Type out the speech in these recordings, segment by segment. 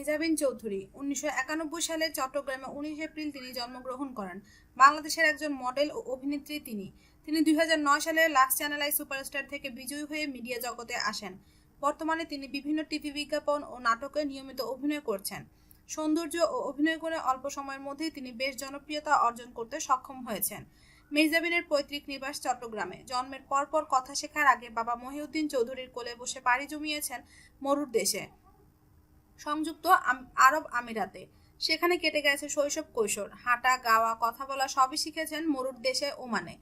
মেহজাবিন চৌধুরী। উনিশশো একানব্বই সালে চট্টগ্রামে উনিশ এপ্রিল তিনি জন্মগ্রহণ করেন। বাংলাদেশের একজন মডেল ও অভিনেত্রী তিনি। তিনি দু হাজার নয় সালে লাক্স চ্যানেল আই সুপারস্টার থেকে বিজয়ী হয়ে মিডিয়া জগতে আসেন। বর্তমানে তিনি বিভিন্ন টিভি বিজ্ঞাপন ও নাটকে নিয়মিত অভিনয় করছেন। সৌন্দর্য ও অভিনয় করে অল্প সময়ের মধ্যেই তিনি বেশ জনপ্রিয়তা অর্জন করতে সক্ষম হয়েছেন। মেহজাবিনের পৈতৃক নিবাস চট্টগ্রামে। জন্মের পরপর কথা শেখার আগে বাবা মহিউদ্দিন চৌধুরীর কোলে বসে পাড়ি জমিয়েছেন মরুর দেশে। সংযুক্ত আরব আমিরাতে। সেখানে কেটে গেছে শৈশব কৈশোর। হাঁটা, গাওয়া, কথা বলা সবই শিখেছেন মরুর দেশে ওমানে।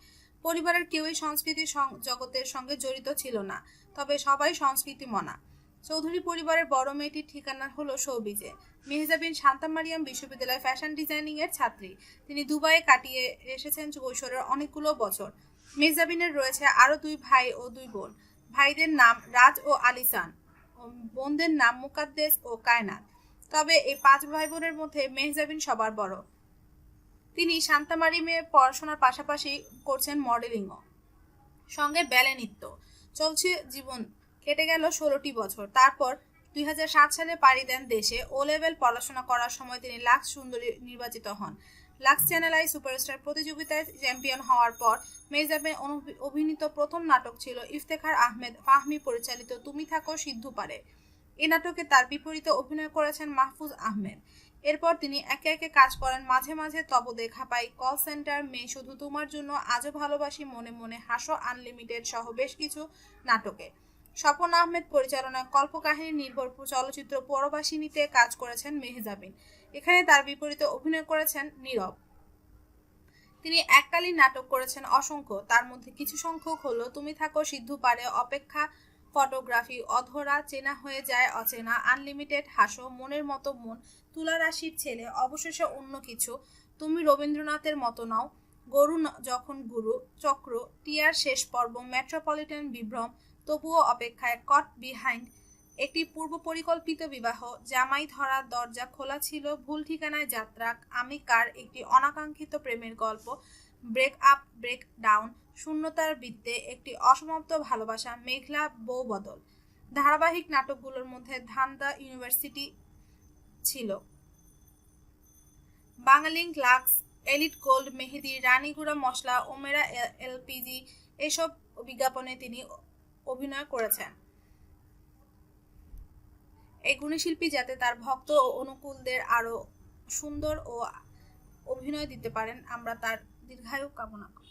পরিবারের কেউই সংস্কৃতি জগতের সঙ্গে জড়িত ছিল না, তবে সবাই সংস্কৃতি মনা চৌধুরী পরিবারের বড় মেয়েটির ঠিকানা হলো সৌবিজে। মেহজাবিন শান্তা মারিয়াম বিশ্ববিদ্যালয় ফ্যাশন ডিজাইনিং এর ছাত্রী। তিনি দুবাইয়ে কাটিয়ে এসেছেন কৈশোরের অনেকগুলো বছর। মেহজাবিনের রয়েছে আরও দুই ভাই ও দুই বোন। ভাইদের নাম রাজ ও আলিসান। বোনদের নাম মুকাদ্দেস ও কায়নাত। তবে এই পাঁচ ভাই বোনের মধ্যে মেহজাবিন সবার বড়। তিনি শান্তামারিমে পড়াশোনার পাশাপাশি করছেন মডেলিংও। সঙ্গে ব্যালে নৃত্য। চলছে জীবন কেটে গেল ষোলোটি বছর। তারপর দুই হাজার সাত সালে পাড়ি দেন দেশে। ও লেভেল পড়াশোনা করার সময় তিনি লাক্স সুন্দরী নির্বাচিত হন। লাক্স চ্যানেল আই সুপারস্টার প্রতিযোগিতায় চ্যাম্পিয়ন হওয়ার পর মেজাবের অভিনীত প্রথম নাটক ছিল ইফতেখার আহমেদ, ফাহমি পরিচালিত তুমি থাকো সিদ্ধু পারে। এ নাটকে তার বিপরীতে অভিনয় করেছেন মাহফুজ আহমেদ। এরপর তিনি একে একে কাজ করেন, মাঝে মাঝে তব দেখা পাই, কল সেন্টার মেয়ে শুধু তোমার জন্য, আজও ভালোবাসি মনে মনে, হাসো আনলিমিটেড সহ বেশ কিছু নাটকে। স্বপন আহমেদ পরিচালনায় কল্পকাহিনী, নির্ভর চলচ্চিত্র পরবাসিনীতে কাজ করেছেন মেহজাবিন। এখানে তার বিপরীতে অভিনয় করেছেন নীরব। তিনি এককালীন নাটক করেছেন অসংখ্য, তার মধ্যে কিছু সংখ্যক হলো তুমি থাকো, সিদ্ধু পারে অপেক্ষা ফটোগ্রাফি অধরা চেনা হয়ে যায় অচেনা আনলিমিটেড হাসো মনের মতো মন তুলা রাশির ছেলে অবশেষে অন্য কিছু তুমি রবীন্দ্রনাথের মতো নাও গরু যখন গুরু, চক্র, টিয়ার শেষ পর্ব, মেট্রোপলিটন বিভ্রম, তবুও অপেক্ষায় কট বিহাইন্ড একটি পূর্ব পরিকল্পিত বিবাহ, জামাই ধরার দরজা খোলা ছিল, ভুল ঠিকানায় যাত্রা, আমি কার একটি অনাকাঙ্ক্ষিত প্রেমের গল্প ব্রেক আপ ব্রেক ডাউন শূন্যতার বৃত্তে একটি অসমাপ্ত ভালোবাসা, মেঘলা বউ বদল। ধারাবাহিক নাটকগুলোর মধ্যে ধান্দা ইউনিভার্সিটি ছিল। বাঙালিং লাক্স এলিট গোল্ড, মেহেদি রানীগুড়া মশলা, ওমেরা এলপিজি এসব বিজ্ঞাপনে তিনি অভিনয় করেছেন। এই গুণীশিল্পী যাতে তার ভক্ত ও অনুকূলদের আরও সুন্দর ও অভিনয় দিতে পারেন, আমরা তার দীর্ঘায়ু কামনা করি।